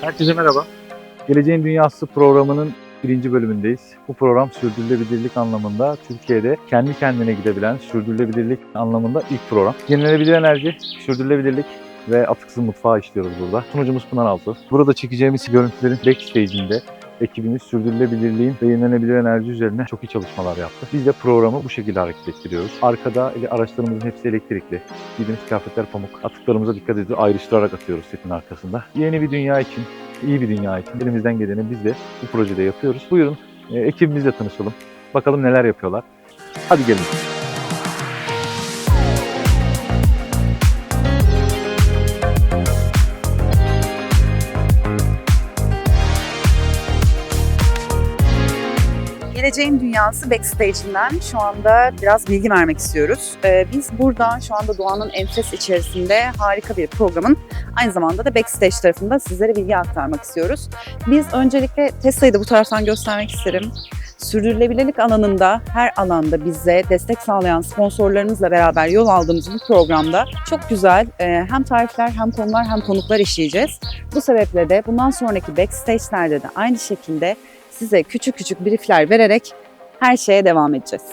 Herkese merhaba. Geleceğin Dünyası programının birinci bölümündeyiz. Bu program sürdürülebilirlik anlamında Türkiye'de kendi kendine gidebilen sürdürülebilirlik anlamında ilk program. Yenilenebilir enerji, sürdürülebilirlik ve atıksız mutfağı işliyoruz burada. Sunucumuz Pınar Altu. Burada çekeceğimiz görüntülerin backstage'inde ekibimiz sürdürülebilirliğin ve yenilenebilir enerji üzerine çok iyi çalışmalar yaptı. Biz de programı bu şekilde hareket ettiriyoruz. Arkada araçlarımızın hepsi elektrikli. Giydiğimiz kıyafetler pamuk. Atıklarımıza dikkat ediyoruz. Ayrıştırarak atıyoruz setin arkasında. Yeni bir dünya için, iyi bir dünya için elimizden geleni biz de bu projede yapıyoruz. Buyurun e, ekibimizle tanışalım. Bakalım neler yapıyorlar. Hadi gelin. Geleceğin Dünyası Backstage'inden şu anda biraz bilgi vermek istiyoruz. Ee, biz burada şu anda doğanın enfes içerisinde harika bir programın aynı zamanda da Backstage tarafında sizlere bilgi aktarmak istiyoruz. Biz öncelikle Tesla'yı da bu taraftan göstermek isterim. Sürdürülebilirlik alanında her alanda bize destek sağlayan sponsorlarımızla beraber yol aldığımız bu programda çok güzel e, hem tarifler hem konular hem konuklar işleyeceğiz. Bu sebeple de bundan sonraki backstage'lerde de aynı şekilde size küçük küçük briefler vererek her şeye devam edeceğiz.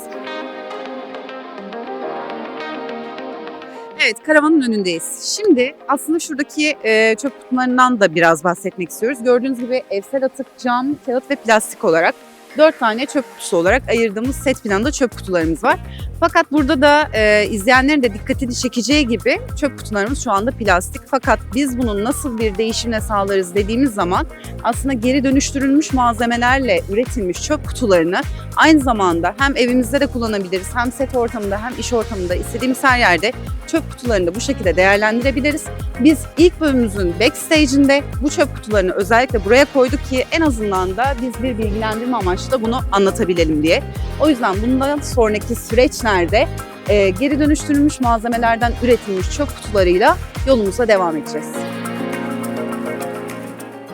Evet, karavanın önündeyiz. Şimdi aslında şuradaki e, çöp kutularından da biraz bahsetmek istiyoruz. Gördüğünüz gibi evsel atık, cam, kağıt ve plastik olarak dört tane çöp kutusu olarak ayırdığımız set planında çöp kutularımız var. Fakat burada da e, izleyenlerin de dikkatini çekeceği gibi çöp kutularımız şu anda plastik. Fakat biz bunun nasıl bir değişimle sağlarız dediğimiz zaman aslında geri dönüştürülmüş malzemelerle üretilmiş çöp kutularını aynı zamanda hem evimizde de kullanabiliriz hem set ortamında hem iş ortamında istediğimiz her yerde çöp kutularını da bu şekilde değerlendirebiliriz. Biz ilk bölümümüzün backstage'inde bu çöp kutularını özellikle buraya koyduk ki en azından da biz bir bilgilendirme amaçlı da bunu anlatabilelim diye. O yüzden bundan sonraki süreçlerde e, geri dönüştürülmüş malzemelerden üretilmiş çöp kutularıyla yolumuza devam edeceğiz.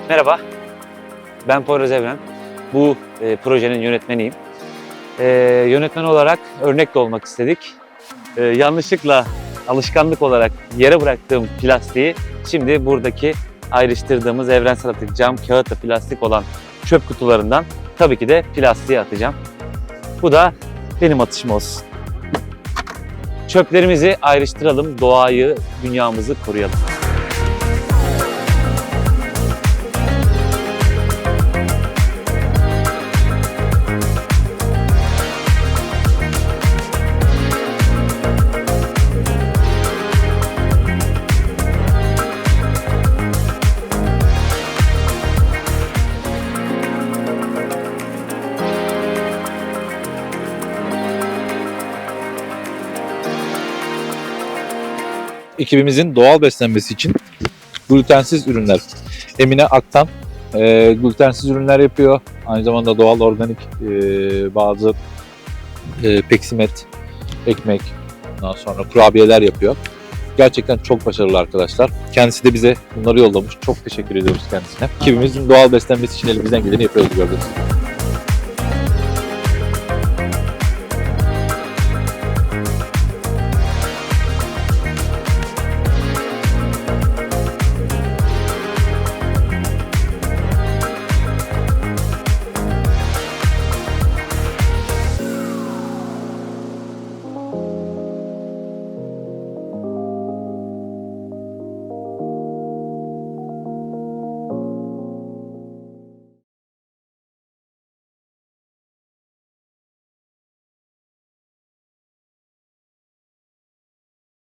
Merhaba, ben Poyraz Evren. Bu e, projenin yönetmeniyim. E, yönetmen olarak örnek de olmak istedik. E, yanlışlıkla, alışkanlık olarak yere bıraktığım plastiği şimdi buradaki ayrıştırdığımız evrensel atık cam, kağıt ve plastik olan çöp kutularından tabii ki de plastiğe atacağım. Bu da benim atışım olsun. Çöplerimizi ayrıştıralım, doğayı, dünyamızı koruyalım. Ekibimizin doğal beslenmesi için glutensiz ürünler. Emine Aktan e, glutensiz ürünler yapıyor. Aynı zamanda doğal organik e, bazı e, peksimet, ekmek, ondan sonra kurabiyeler yapıyor. Gerçekten çok başarılı arkadaşlar. Kendisi de bize bunları yollamış. Çok teşekkür ediyoruz kendisine. Ekibimizin doğal beslenmesi için elimizden geleni yapıyoruz gördüğünüz gibi.